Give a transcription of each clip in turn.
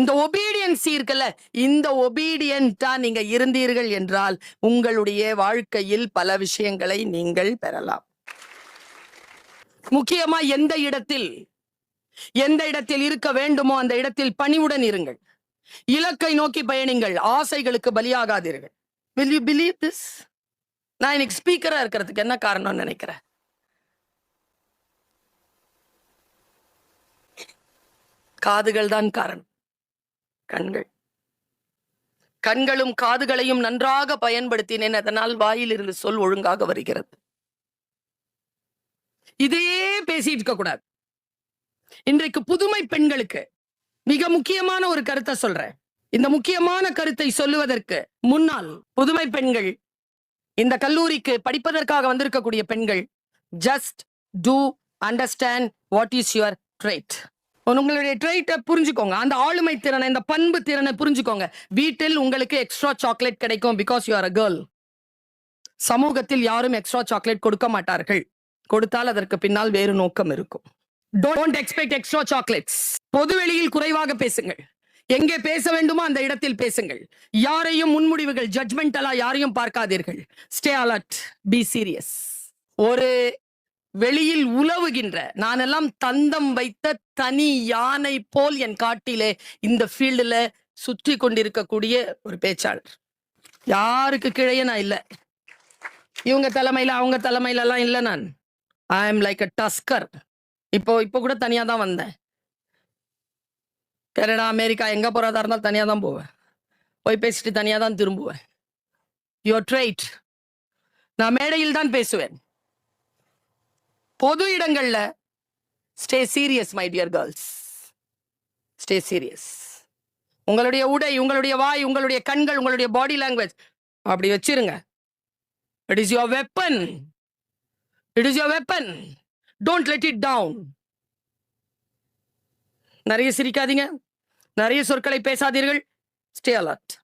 இந்த ஒபீடியன்சி இருக்குல்ல இந்த ஒபீடியன்ட்டா நீங்க இருந்தீர்கள் என்றால் உங்களுடைய வாழ்க்கையில் பல விஷயங்களை நீங்கள் பெறலாம். முக்கியமா எந்த இடத்தில்? எந்த இடத்தில் இருக்க வேண்டுமோ அந்த இடத்தில் பணிவுடன் இருங்கள். இலக்கை நோக்கி பயணிங்கள் ஆசைகளுக்கு பலியாகாதீர்கள். வில் யூ பிலீவ் திஸ் நான் இன்னைக்கு ஸ்பீக்கரா இருக்கிறதுக்கு என்ன காரணம்னு நினைக்கிறேன்? காதுகள் தான் காரணம். கண்கள். கண்களும் காதுகளையும் நன்றாக பயன்படுத்தினேன். அதனால் வாயில் இருந்து சொல் ஒழுங்காக வருகிறது. இதையே பேசிட்டு இருக்க கூடாது. இன்றைக்கு புதுமை பெண்களுக்கு மிக முக்கியமான ஒரு கருத்தை சொல்றேன். இந்த முக்கியமான கருத்தை சொல்லுவதற்கு முன்னால் புதுமை பெண்கள் இந்த கல்லூரிக்கு படிப்பதற்காக வந்திருக்கக்கூடிய பெண்கள் just to understand what is your trait உங்களுடைய ட்ரைட்டை புரிஞ்சுக்கோங்க. அந்த ஆளுமை திறனை இந்த பண்பு திறனை புரிஞ்சுக்கோங்க. வீட்டில் உங்களுக்கு எக்ஸ்ட்ரா சாக்லேட் கிடைக்கும் because you are a girl சமூகத்தில் யாரும் எக்ஸ்ட்ரா சாக்லேட் கொடுக்க மாட்டார்கள். கொடுத்தால் அதற்கு பின்னால் வேறு நோக்கம் இருக்கும். டோன்ட் எக்ஸ்பெக்ட் எக்ஸ்ட்ரா சாக்லேட்ஸ் பொதுவெளியில் குறைவாக பேசுங்கள். எங்கே பேச வேண்டுமோ அந்த இடத்தில் பேசுங்கள். யாரையும் முன்முடிவுகள் ஜட்மெண்டலா யாரையும் பார்க்காதீர்கள். ஸ்டே அலர்ட் பி சீரியஸ் ஒரு வெளியில் உலவுகின்ற நானெல்லாம் தந்தம் வைத்த தனி யானை போல் என் காட்டிலே இந்த ஃபீல்டுல சுற்றி கொண்டிருக்கக்கூடிய ஒரு பேச்சாளர். யாருக்கு கிழையே நான் இல்லை. இவங்க தலைமையில அவங்க தலைமையில எல்லாம் இல்லை நான். I am like a tusker இப்போ இப்போ கூட தனியா தான் வந்தேன். கனடா அமெரிக்கா எங்க போறதா இருந்தாலும் தனியா தான் போவேன். போய் பேசிட்டு தனியா தான் திரும்புவேன். யுவர் ட்ரைட் நான் மேடையில் தான் பேசுவேன். பொது இடங்கள்ல stay serious my dear girls stay serious உங்களுடைய உடை உங்களுடைய வாய் உங்களுடைய கண்கள் உங்களுடைய பாடி லாங்குவேஜ் அப்படி வச்சிருங்க. It is your weapon it is your weapon don't let it down நிறைய சிரிக்காதீங்க. நிறைய சொற்களை பேசாதீர்கள். ஸ்டே அலர்ட்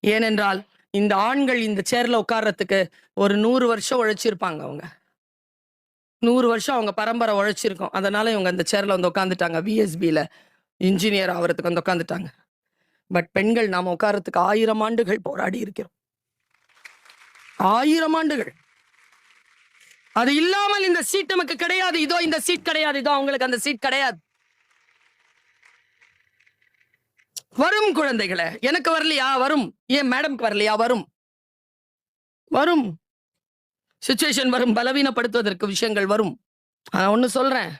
ஏனென்றால் இந்த ஆண்கள் இந்த சேர்ல உட்கார்றதுக்கு ஒரு நூறு வருஷம் உழைச்சிருப்பாங்க அவங்க. நூறு வருஷம் அவங்க பரம்பரை உழைச்சிருக்கோம். அதனால இவங்க அந்த சேர்ல வந்து உட்காந்துட்டாங்க பிஎஸ்பியில இன்ஜினியர் ஆகிறதுக்கு வந்து உட்காந்துட்டாங்க பட் பெண்கள் நாம உட்கார்றதுக்கு ஆயிரம் ஆண்டுகள் போராடி இருக்கிறோம். ஆயிரம் ஆண்டுகள். அது இல்லாமல் இந்த சீட் நமக்கு கிடையாது. இதோ இந்த சீட் கிடையாது. இதோ அவங்களுக்கு அந்த சீட் கிடையாது. வரும் குழந்தைகளை. எனக்கு வரலையா? வரும். ஏன் மேடம்க்கு வரலையா? வரும். வரும். சுச்சுவேஷன் வரும் பலவீனப்படுத்துவதற்கு விஷயங்கள் வரும். நான் ஒன்று சொல்கிறேன்